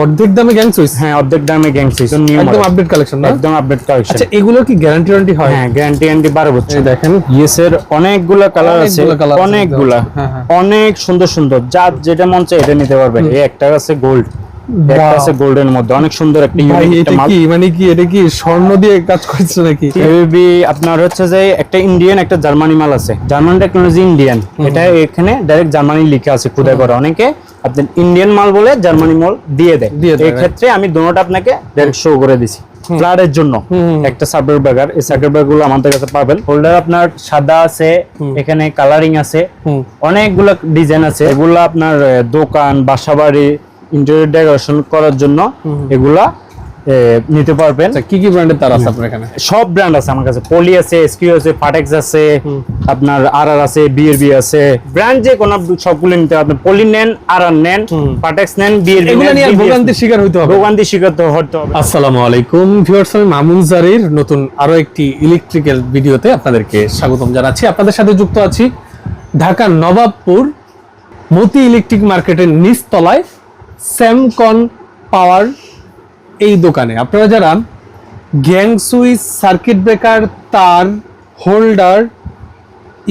অর্ধেক দামে gang switch হ্যাঁ অর্ধেক দামে গ্যাং সুইচ একদম আপডেট কালেকশন না? একদম আপডেট কালেকশন আচ্ছা এগুলো কি গ্যারান্টি ওয়ারেন্টি হয়? হ্যাঁ গ্যারান্টি ওয়ারেন্টি 12 বছর। দেখেন। ইয়েস এর অনেকগুলা কালার আছে অনেকগুলা। হ্যাঁ, হ্যাঁ। অনেক সুন্দর সুন্দর। যার যেটা মন চায় এটা নিতে পারবে। এই একটা আছে গোল্ড. আছে গোল্ডের মধ্যে। অনেক সুন্দর একটা ইউনিক এটা কি? মানে কি? এটা কি স্বর্ণ দিয়ে কাজ করছে নাকি? এবি আপনার হচ্ছে যে একটা ইন্ডিয়ান একটা জার্মানি মাল আছে। জার্মান টেকনোলজি ইন্ডিয়ান এটা এখানে ডাইরেক্ট জার্মানি লিখা আছে খুদাই করা। অনেকে আপনি ইন্ডিয়ান মাল বলে জার্মানি মাল দিয়ে দেয়। দিয়ে এই ক্ষেত্রে আমি দুটোটা আপনাকে ডাইরেক্ট শো করে দিছি। ফ্লাডের জন্য। একটা সার্কিট ব্রেকার এই সার্কিট ব্রেকারগুলো আমাদের কাছে পাবেন। হোল্ডার আপনার সাদা আছে এখানে কালারিং আছে। অনেকগুলো ডিজাইন আছে। এগুলো আপনার দোকান বাসাবাড়ি ইন্টেরিয়র ডেকোরেশন করার জন্য এগুলা নিতে পারবেন। আচ্ছা কি কি ব্র্যান্ডের তার আছে আপনার এখানে? সব ব্র্যান্ড আছে আমার কাছে। পলি আছে এসকিউ আছে ফাটেক্স আছে আপনার আর আর আছে বিএরবি আছে। ব্র্যান্ড যে কোনো সবগুলো নিতে আপনি পলি নেন আর আর নেন ফাটেক্স নেন বিএরবি এগুলো নিয়ে আর ভোগান্তির শিকার হইতে হবে। ভোগান্তি শিকার তো হতে হবে। আসসালামু আলাইকুম ভিউয়ার্স আমি মামুন জারির নতুন আরও একটি ইলেকট্রিক্যাল ভিডিওতে আপনাদেরকে স্বাগতম জানাচ্ছি। আপনাদের সাথে যুক্ত আছি ঢাকা নবাবপুর মতি ইলেকট্রিক মার্কেটের নিচতলায়। স্যামকন পাওয়ার এই দোকানে। আপনারা যারা গ্যাং সুইচ সার্কিট ব্রেকার তার হোল্ডার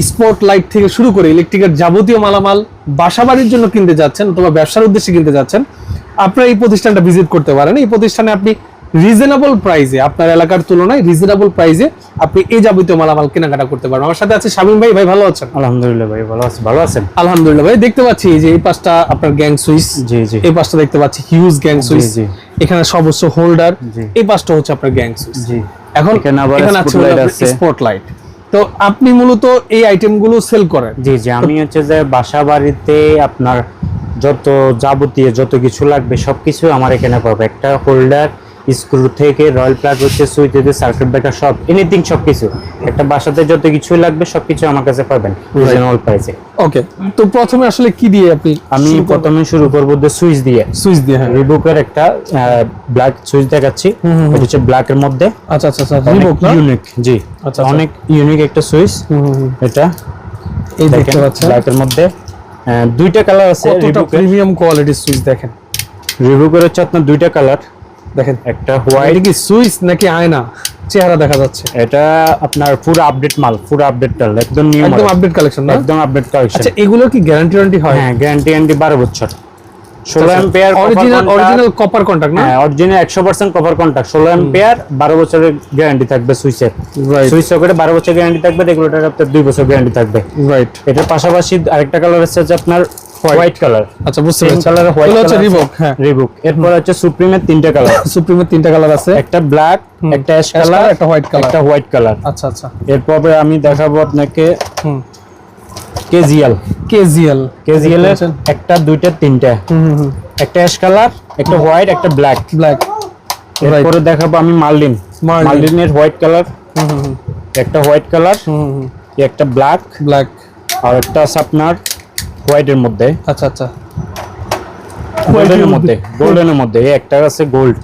স্পট লাইট থেকে শুরু করে ইলেকট্রিকের যাবতীয় মালামাল বাসাবাড়ির জন্য কিনতে যাচ্ছেন অথবা ব্যবসার উদ্দেশ্যে কিনতে যাচ্ছেন, আপনারা এই প্রতিষ্ঠানটা ভিজিট করতে পারেন। এই প্রতিষ্ঠানে আপনি রিজনেবল প্রাইসে আপনার এলাকার তুলনায় রিজনেবল প্রাইসে আপনি এই যাবতীয় মালামাল কেনাকাটা করতে পারবেন। আমার সাথে আছে শামীম ভাই। ভাই ভালো আছেন? আলহামদুলিল্লাহ ভাই ভালো আছে ভালো আছেন? আলহামদুলিল্লাহ ভাই দেখতে পাচ্ছি যে এই পাশটা আপনার গ্যাং সুইচ জি জি। এই পাশটা দেখতে পাচ্ছি হিউজ গ্যাং সুইচ জি। এখানে সবস্ত হোল্ডার এই পাশটা হচ্ছে আপনার গ্যাং সুইচ জি। এখন এখানে আবার। স্পটলাইট তো আপনি মূলত এই আইটেমগুলো সেল করেন? জি জি আমি হচ্ছে যে বাসা বাড়িতে আপনার যত যাবতীয় যত কিছু লাগবে সবকিছু আমার এখানে পাবে। একটা হোল্ডার স্ক্রু থেকে রয়্যাল প্লাগ হচ্ছে সুইচ থেকে সার্কিট ব্রেকার সব এনিথিং সবকিছু। একটা বাসাতে যত কিছু লাগবে সবকিছু আমার কাছে পাবেন রিজনেবল প্রাইসে ওকে তো প্রথমে আসলে কি দিয়ে আপনি আমি প্রথমে শুরু করব যে সুইচ দিয়ে। সুইচ দিয়ে হ্যাঁ। রিবুকের একটা ব্ল্যাক সুইচ দেখাচ্ছি। এটা হচ্ছে ব্ল্যাক এর মধ্যে। আচ্ছা আচ্ছা আচ্ছা রিবক ইউনিক জি। আচ্ছা, আচ্ছা। অনেক ইউনিক একটা সুইচ। এটা এই দেখতে পাচ্ছেন। ব্ল্যাক এর মধ্যে। দুইটা কালার আছে রিবুকের প্রিমিয়াম কোয়ালিটির সুইচ দেখেন? রিবুকের হচ্ছে আপনার দুইটা কালার দেখেন। একটা হোয়াইট কি সুইচ নাকি আয়না? চেহারা দেখা যাচ্ছে। এটা আপনার পুরো আপডেট মাল পুরো আপডেট মাল একদম নিউ একদম আপডেট কালেকশন একদম আপডেট কালেকশন আচ্ছা এগুলো কি গ্যারান্টি ওয়ারেন্টি হয়? হ্যাঁ গ্যারান্টি গ্যারান্টি বারো বছর। ষোলো ampere original original copper contact না? হ্যাঁ অরিজিনাল একশো পার্সেন্ট কভার কন্ট্যাক্ট ষোলো এম্পিয়ার বারো বছরের গ্যারান্টি থাকবে সুইচের। রাইট সুইচ সকেটে বারো বছর গ্যারান্টি থাকবে রেগুলেটার আপনার দুই বছর গ্যারান্টি থাকবে। রাইট এটার পাশাপাশি আরেকটা কালার আছে হচ্ছে আপনার হোয়াইট কালার আচ্ছা বুঝতে পারছি। কালার হোয়াইট হচ্ছে রিবক হ্যাঁ। রিবুক এরপর হচ্ছে সুপ্রিমের তিনটা কালার সুপ্রিমের তিনটা কালার আছে। একটা ব্ল্যাক একটা অ্যাশ কালার একটা white colour। একটা হোয়াইট কালার আচ্ছা আচ্ছা। এরপরে আমি দেখাবো আপনাকে হুম। কেজিএল কেজিএল কেজিএল এর একটা দুইটা তিনটা। হুম একটা অ্যাশ কালার একটা হোয়াইট একটা ব্ল্যাক ব্ল্যাক এরপরে দেখাবো আমি মার্লিন। মার্লিনের হোয়াইট কালার হুম একটা হোয়াইট কালার হুম হুম একটা ব্ল্যাক ব্ল্যাক আর একটা আছে আপনার হোয়াইটের মধ্যে। আচ্ছা আচ্ছা। গোল্ডেনের মধ্যে গোল্ডেনের মধ্যে একটা আছে গোল্ড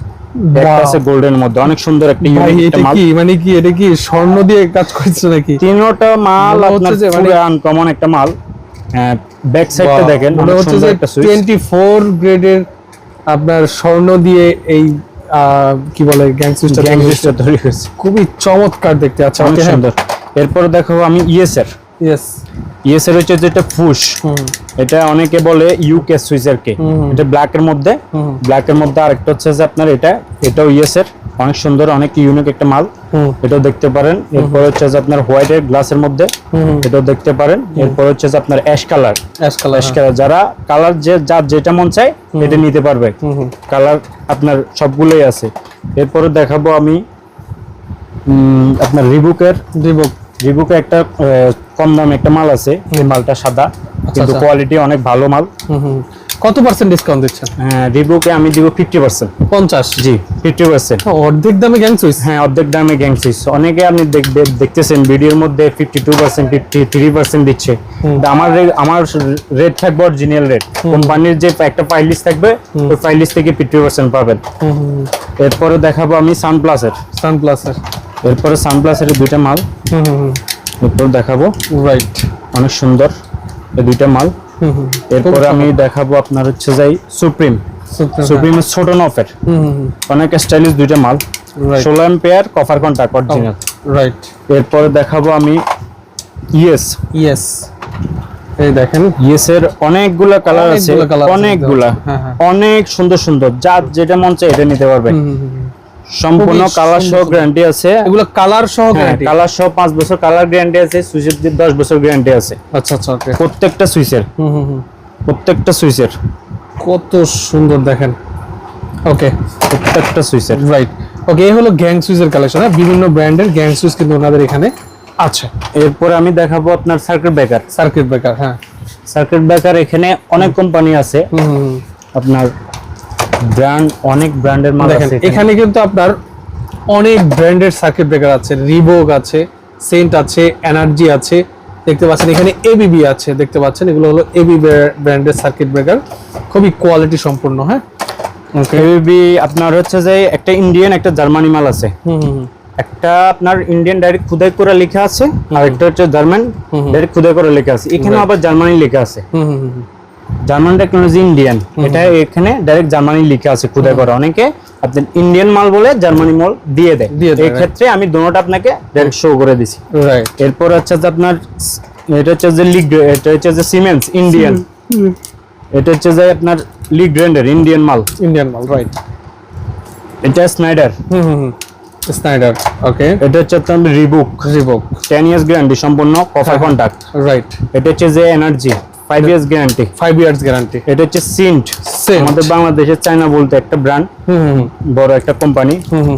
একটা আছে গোল্ডেনের মধ্যে অনেক সুন্দর একটা ইউনিক মাল। কি? মানে কি এটা কি স্বর্ণ দিয়ে কাজ করছে নাকি? তিনোটা মাল আপনার পুরো মানে- আনকমন একটা মাল। ব্যাক সাইডটা দেখেন মনে হচ্ছে যে একটা সুইচ টোয়েন্টি ফোর গ্রেডের আপনার স্বর্ণ দিয়ে এই আহ, কি বলে গ্যাং সুইচটা গ্যাং সুইচটা তৈরি হয়েছে। খুবই চমৎকার দেখতে। আচ্ছা অনেক সুন্দর। এরপর দেখো আমি ইএসএর ইয়েস ইএসএর হচ্ছে যেটা ফুশ এটা অনেকে বলে ইউকে সুইচের কে। এটা ব্ল্যাক এর মধ্যে। ব্ল্যাক এর মধ্যে আরেকটা হচ্ছে যে আপনার এটা। এটাও ইএসএর অনেক সুন্দর অনেক ইউনিক একটা মাল। এটাও দেখতে পারেন। এরপর হচ্ছে যে আপনার হোয়াইট এর গ্লাসের মধ্যে। এটাও দেখতে পারেন। এরপর হচ্ছে যে আপনার ash colour ash colour ash colour যারা কালার যে যার যেটা মন চায় এটা নিতে পারবে। কালার আপনার সবগুলোই আছে। এরপরে দেখাবো আমি আপনার রিবুকের রিবক রিবুকে একটা কম দামে একটা মাল আছে এই মালটা সাদা কিন্তু আচ্ছা। কোয়ালিটি অনেক ভালো মাল। কত পার্সেন্ট ডিসকাউন্ট দিচ্ছেন? হ্যাঁ রিবুকে আমি দিব ফিফটি পার্সেন্ট পঞ্চাশ? জি ফিফটি পার্সেন্ট অর্ধেক দামে গ্যাং সুইচ হ্যাঁ অর্ধেক দামে গ্যাং সুইচ অনেকে আপনি দেখ- দেখতেছেন ভিডিওর মধ্যে fifty two percent fifty three percent দিচ্ছে কিন্তু আমার আমার রেট থাকবে অরিজিনাল রেট কোম্পানির যে একটা ফাইল লিস্ট থাকবে ওই ফাইল লিস্ট থেকে ফিফটি পার্সেন্ট পাবেন। এরপরে দেখাবো আমি সানপ্লাসের সানপ্লাসের এরপরে সানপ্লাসের দুইটা মাল। হুম হুম এরপর দেখাবো। রাইট অনেক সুন্দর এই দুইটা মাল। হুম হুম এরপরে আমি দেখাবো আপনার হচ্ছে যাই সুপ্রিম সুপ্রিমের ছোট নফের। অনেক স্টাইলিশ দুইটা মাল। ষোলো ampere cover contact original right এরপরে দেখাবো আমি ইয়েস ইয়েস এই দেখেন। ইয়েস এর অনেকগুলা কালার আছে। অনেকগুলা হ্যাঁ, হ্যাঁ। অনেক সুন্দর সুন্দর। যার যেটা মন চায় এটা নিতে পারবে। হুম, হুম, হুম। সম্পূর্ণ কালার সহ গ্যারান্টি আছে। এগুলো কালার সহ গ্যারান্টি কালার সহ পাঁচ বছর কালার গ্যারান্টি আছে সুইচের দিয়ে দশ বছর গ্যারান্টি আছে। আচ্ছা আচ্ছা ওকে প্রত্যেকটা সুইচের। হুম হুম হুম। প্রত্যেকটা সুইচের। কত সুন্দর দেখেন। ওকে প্রত্যেকটা সুইচের। রাইট ওকে এই হলো গ্যাং সুইচের কালেকশন হ্যাঁ? বিভিন্ন ব্র্যান্ডের গ্যাং সুইচ কিন্তু ওনাদের এখানে আছে। এরপরে আমি দেখাবো আপনার সার্কিট ব্রেকার সার্কিট ব্রেকার হ্যাঁ। সার্কিট ব্রেকার এখানে অনেক কোম্পানি আছে। হুম হুম হুম। আপনার ব্র্যান্ড অনেক ব্র্যান্ডের মাল আছে এখানে। কিন্তু আপনার অনেক ব্র্যান্ডের সার্কিট ব্রেকার আছে। রিবোক আছে সেন্ট আছে এনার্জি আছে দেখতে পাচ্ছেন এখানে এবিবি আছে দেখতে পাচ্ছেন এগুলো হলো এবি ব্র্যান্ডের সার্কিট ব্রেকার খুবই কোয়ালিটি সম্পূর্ণ হ্যাঁ? এবিবি আপনার হচ্ছে যে একটা ইন্ডিয়ান একটা জার্মানি মাল আছে। হুম হুম হুম। একটা আপনার ইন্ডিয়ান ডাইরেক্ট খুদাই করে লেখা আছে আর একটা হচ্ছে জার্মান। ডাইরেক্ট খুদাই করে লেখা আছে। এখানে আবার জার্মানি লেখা আছে। হুম হুম। জার্মান টেকনোলজি ইন্ডিয়ান এটা এখানে ডাইরেক্ট জার্মানি লেখা আছে খুদাই করা অনেকে আপনার ইন্ডিয়ান মাল বলে জার্মানি মাল দিয়ে দেয়। এই ক্ষেত্রে আমি দোনোটা আপনাকে ডাইরেক্ট শো করে দিছি। রাইট এরপর হচ্ছে যে আপনার এটা হচ্ছে যে লিগ এটা হচ্ছে যে সিমেন্স ইন্ডিয়ান এটা হচ্ছে যে আপনার লিগ ব্র্যান্ডের ইন্ডিয়ান মাল। ইন্ডিয়ান মাল রাইট এটা স্নাইডার হুম হুম স্নাইডার ওকে এটা হচ্ছে আপনার Reebok Reebok ten years guarantee সম্পূর্ণ কফার। কন্টাক্ট রাইট এটা হচ্ছে যে energy five years guarantee five years guarantee এটা হচ্ছে সিন্ট। আমাদের বাংলাদেশের চায়না বলতে একটা ব্র্যান্ড হুম বড় একটা কোম্পানি হুম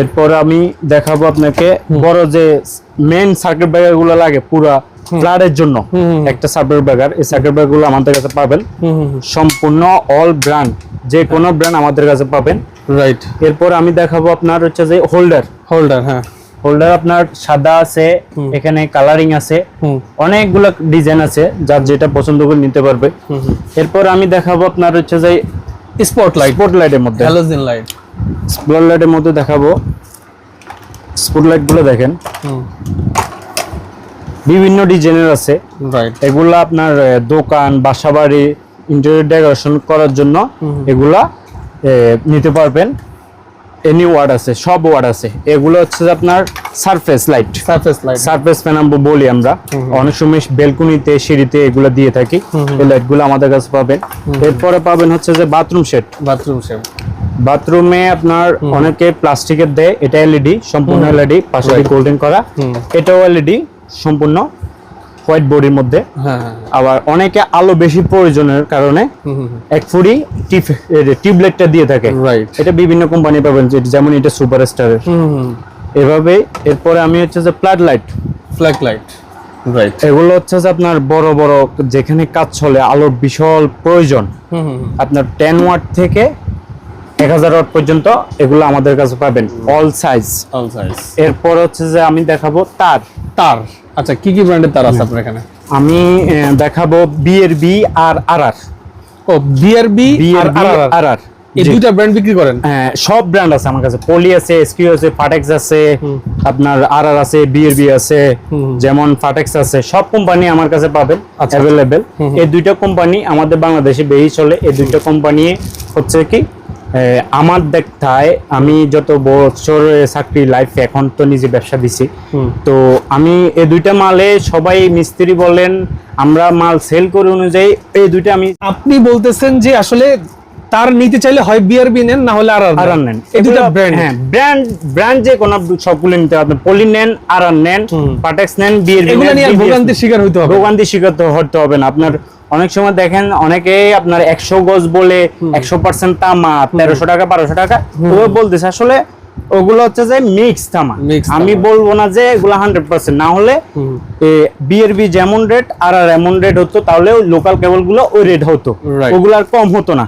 এরপর আমি দেখাবো আপনাকে বড় যে মেন সার্কিট ব্রেকারগুলো লাগে পুরা ফ্ল্যাটের জন্য। একটা সার্কিট ব্রেকার এই সার্কিট ব্রেকারগুলো আমাদের কাছে পাবেন। সম্পূর্ণ অল ব্র্যান্ড যে কোনো ব্র্যান্ড আমাদের কাছে পাবেন। রাইট এরপর আমি দেখাবো আপনার হচ্ছে যে হোল্ডার হোল্ডার হ্যাঁ। হোল্ডার আপনার সাদা আছে এখানে কালারিং আছে অনেকগুলো ডিজাইন আছে যার যেটা পছন্দ করে নিতে পারবে। এরপর আমি দেখাবো আপনার হচ্ছে যে স্পটলাইট স্পটলাইটের মধ্যে। হ্যালোজেন লাইট স্পটলাইটের মধ্যে দেখাবো। স্পটলাইটগুলো দেখেন বিভিন্ন ডিজাইনের আছে। এগুলা আপনার দোকান বাসাবাড়ি ইন্টেরিয়র ডেকোরেশন করার জন্য এগুলা নিতে পারবেন। এনি ওয়ার্ড আছে সব ওয়ার্ড আছে। এগুলো হচ্ছে আপনার surface light surface light surface fan আমরা বলি আমরা। অনেক সময় বেলকুনিতে সিঁড়িতে এগুলো দিয়ে থাকি। এই লাইটগুলো আমাদের কাছে পাবেন। এরপরে পাবেন হচ্ছে যে বাথরুম সেট বাথরুম শেপ বাথরুমে আপনার অনেকে প্লাস্টিকের দেয়। এটা এলইডি সম্পূর্ণ এলইডি পাশে. গোল্ডেন করা। এটাও এলইডি সম্পূর্ণ হোয়াইট বডির মধ্যে। হ্যাঁ হ্যাঁ আবার অনেকে আলো বেশি প্রয়োজনের কারণে এক ফুড়ি টিপ টিউবলাইটটা দিয়ে থাকে। রাইট এটা বিভিন্ন কোম্পানি পাবেন যেমন এটা সুপার স্টারের এভাবে এরপরে আমি হচ্ছে যে flat light flag light right এগুলো হচ্ছে যে আপনার বড় বড় যেখানে কাজ চলে আলোর বিশাল প্রয়োজন। আপনার টেন ওয়াট থেকে এক হাজার ওয়াট পর্যন্ত এগুলো আমাদের কাছে পাবেন অল সাইজ অল সাইজ এরপর হচ্ছে যে আমি দেখাবো তার। তার। আচ্ছা কি কি ব্র্যান্ডের তার আছে আপনার এখানে? আমি দেখাবো বি এর বি আর আর আর ও BRB B R R R এই দুইটা ব্র্যান্ড বিক্রি করেন? হ্যাঁ, সব ব্র্যান্ড আছে আমার কাছে। পলি আছে এসকিউ আছে ফাটেক্স আছে আপনার আর আর আছে বিএরবি আছে যেমন ফাটেক্স আছে সব কোম্পানি আমার কাছে পাবেন আচ্ছা। অ্যাভেলেবেল এই দুইটা কোম্পানি আমাদের বাংলাদেশে বেশি চলে। এই দুইটা কোম্পানি হচ্ছে কি? আমার দেখতায় আমি যত বছর চাকরি লাইফ এখন তো নিজে ব্যবসা দিছি। তো আমি এই দুইটা মালে সবাই মিস্ত্রি বলেন আমরা মাল সেল করে অনুযায়ী এই দুইটা আমি আপনি বলতেছেন যে আসলে তার নিতে চাইলে হয় বিআরবি নেন না হলে আর আর নেন। এই এগুলো- ব্র্যান্ড হ্যাঁ ব্র্যান্ড ব্র্যান্ড যে কোনো সবগুলো নিতে হবে। পলি নেন আর আর নেন পাটেক্স নেন বিয়ের এগুলো নিয়ে ভোগান্তির শিকার হইতে হবে। ভোগান্তি শিকার তো হতে হবে না। আপনার অনেক সময় দেখেন অনেকে আপনার একশো গজ বলে একশো পার্সেন্ট তামা তেরোশো টাকা বারোশো টাকা ওগুলো বলতেছে আসলে ওগুলো হচ্ছে যে মিক্স তামা। আমি বলব না যে এগুলো হান্ড্রেড পার্সেন্ট না হলে হুম। বিয়ের বি যেমন রেট আর আর এমন রেট হতো তাহলে লোকাল কেবলগুলো ওই রেট হতো. ওগুলো আর কম হতো না।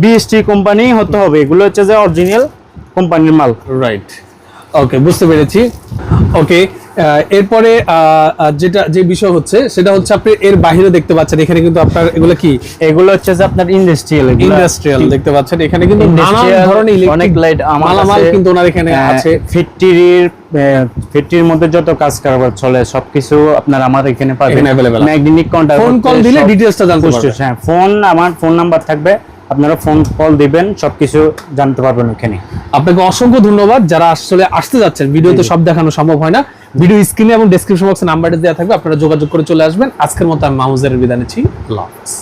বিএসটি কোম্পানি হতে হবে এগুলো হচ্ছে যে অরিজিনাল কোম্পানির মাল। রাইট ওকে বুঝতে পেরেছি। ওকে এরপরে যেটা যে বিষয় হচ্ছে সেটা হচ্ছে আপনি এর বাইরে দেখতে পাচ্ছেন। এখানে কিন্তু আপনার এগুলো কি? এগুলো হচ্ছে যে আপনার ইন্ডাস্ট্রিয়াল ইন্ডাস্ট্রিয়াল দেখতে পাচ্ছেন। এখানে কিন্তু নানান ধরনের অনেক অনেক লাইট মালামাল কিন্তু ওনার এখানে আছে। ফ্যাক্টরির ফ্যাক্টরির মধ্যে যত কাজ কারবার চলে সবকিছু আপনার আমার এখানে পাবেন। আছে। ম্যাগনেটিক কন্টাক্ট ফোন কল দিলে ডিটেইলসটা জানতে পারবেন। হ্যাঁ ফোন আমার ফোন নাম্বার থাকবে। আপনারা ফোন কল দিবেন সবকিছু জানতে পারবেন ওখানে। আপনাকে অসংখ্য ধন্যবাদ। যারা আসলে আসতে যাচ্ছেন ভিডিওতে জি, জি। সব দেখানো সম্ভব হয় না। ভিডিও স্ক্রিনে এবং ডেসক্রিপশন বক্সে নাম্বারটা দেওয়া থাকবে, আপনারা যোগাযোগ করে চলে আসবেন। আজকের মতো আমি মাহমুদের বিদায় নিচ্ছি। আল্লাহ হাফেজ।